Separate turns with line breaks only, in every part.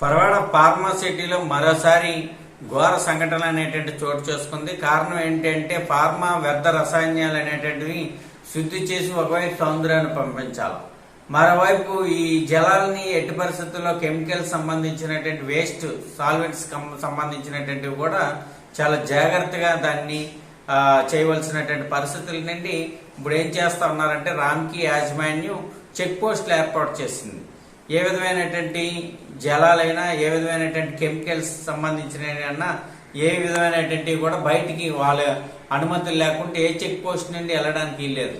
పరవాడ ఫార్మాసిటీలో మరోసారి ఘోర సంఘటన అనేటువంటి చోటు చేసుకుంది. కారణం ఏంటంటే ఫార్మా వ్యర్థ రసాయనాలు అనేటువంటివి శుద్ధి చేసి ఒకవైపు సౌందర్యాన్ని పంపించాలి. మరోవైపు ఈ జలాలని ఎట్టి పరిస్థితుల్లో కెమికల్స్ సంబంధించినటువంటి వేస్ట్ సాల్వెంట్స్ సంబంధించినటువంటివి కూడా చాలా జాగ్రత్తగా దాన్ని చేయవలసినటువంటి పరిస్థితుల నుండి ఇప్పుడు ఏం చేస్తా ఉన్నారంటే రామ్కి యాజమాన్యం చెక్ పోస్టులు ఏర్పాటు చేసింది. ఏ విధమైనటువంటి జలాలైనా ఏ విధమైనటువంటి కెమికల్స్ సంబంధించిన ఏ విధమైనటువంటి కూడా బయటికి వాళ్ళ అనుమతులు లేకుంటే ఏ చెక్ పోస్ట్ నుండి వెళ్ళడానికి వీల్లేదు.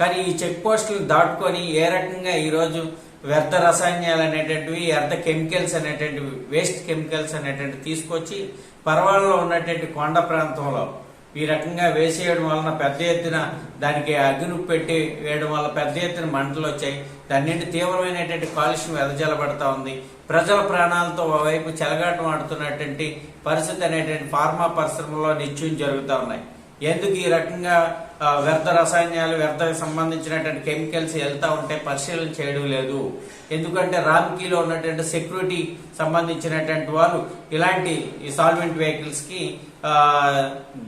కానీ ఈ చెక్ పోస్టులు దాటుకొని ఏ రకంగా ఈరోజు వ్యర్థ రసాయనాలు అనేటువంటివి వ్యర్థ కెమికల్స్ అనేటువంటివి వేస్ట్ కెమికల్స్ అనేటువంటివి తీసుకొచ్చి పర్వాలలో ఉన్నటువంటి కొండ ప్రాంతంలో ఈ రకంగా వేసేయడం వలన పెద్ద ఎత్తున దానికి అగ్ని పెట్టి వేయడం వల్ల పెద్ద ఎత్తున మంటలు వచ్చాయి. దాని నుండి తీవ్రమైనటువంటి కాలుష్యం వెదజల్లబడతా ఉంది. ప్రజల ప్రాణాలతో వైపు చెలగాటం ఆడుతున్నటువంటి పరిస్థితి అనేటువంటి ఫార్మా పరిశ్రమలో నిత్యం జరుగుతూ ఉన్నాయి. ఎందుకు ఈ రకంగా వ్యర్థ రసాయనాలు వ్యర్థ సంబంధించినటువంటి కెమికల్స్ వెళ్తా ఉంటే పరిశీలన చేయడం లేదు? ఎందుకంటే రామ్కీలో ఉన్నటువంటి సెక్యూరిటీ సంబంధించినటువంటి వాళ్ళు ఇలాంటి ఈ సాల్వెంట్ వెహికల్స్కి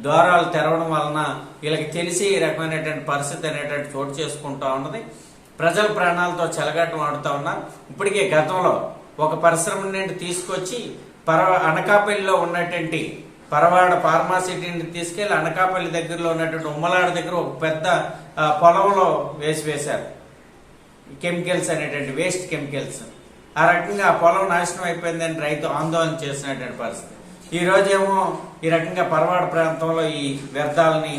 ద్వారాలు తెరవడం వలన వీళ్ళకి తెలిసి ఈ రకమైనటువంటి పరిస్థితి అనేటువంటి చోటు చేసుకుంటా ఉన్నది. ప్రజల ప్రాణాలతో చెలగటం ఆడుతూ ఉన్నారు ఇప్పటికే గతంలో ఒక పరిశ్రమ నుండి తీసుకొచ్చి పర అనకాపల్లిలో ఉన్నటువంటి పరవాడ ఫార్మాసిటీని తీసుకెళ్ళి అనకాపల్లి దగ్గరలో ఉన్నటువంటి ఉమ్మలాడ దగ్గర ఒక పెద్ద పొలంలో వేసి వేశారు. కెమికల్స్ అనేటువంటి వేస్ట్ కెమికల్స్. ఆ రకంగా ఆ పొలం నాశనం అయిపోయిందని రైతు ఆందోళన చేసినటువంటి పరిస్థితి. ఈ రోజేమో ఈ రకంగా పరవాడ ప్రాంతంలో ఈ వ్యర్థాలని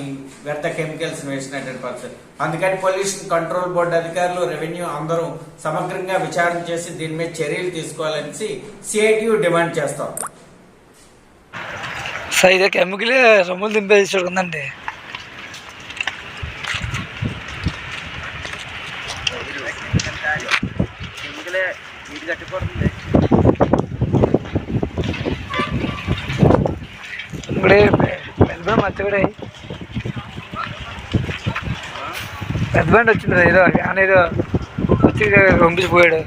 వ్యర్థ కెమికల్స్ వేసినటువంటి పరిస్థితి. అందుకని పొల్యూషన్ కంట్రోల్ బోర్డు అధికారులు రెవెన్యూ అందరూ సమగ్రంగా విచారణ చేసి దీని మీద చర్యలు తీసుకోవాలని సిఐటియు డిమాండ్ చేస్తాం
సార్ ఇదే కెమికల్ దింపేసి చూడండి
కెమికలే నీటి కట్టిపోతుంది
ఇప్పుడే పెద్ద మచ్చ పెద్ద వచ్చింది ఏదో ఆయన ఏదో వచ్చి పంపించిపోయాడు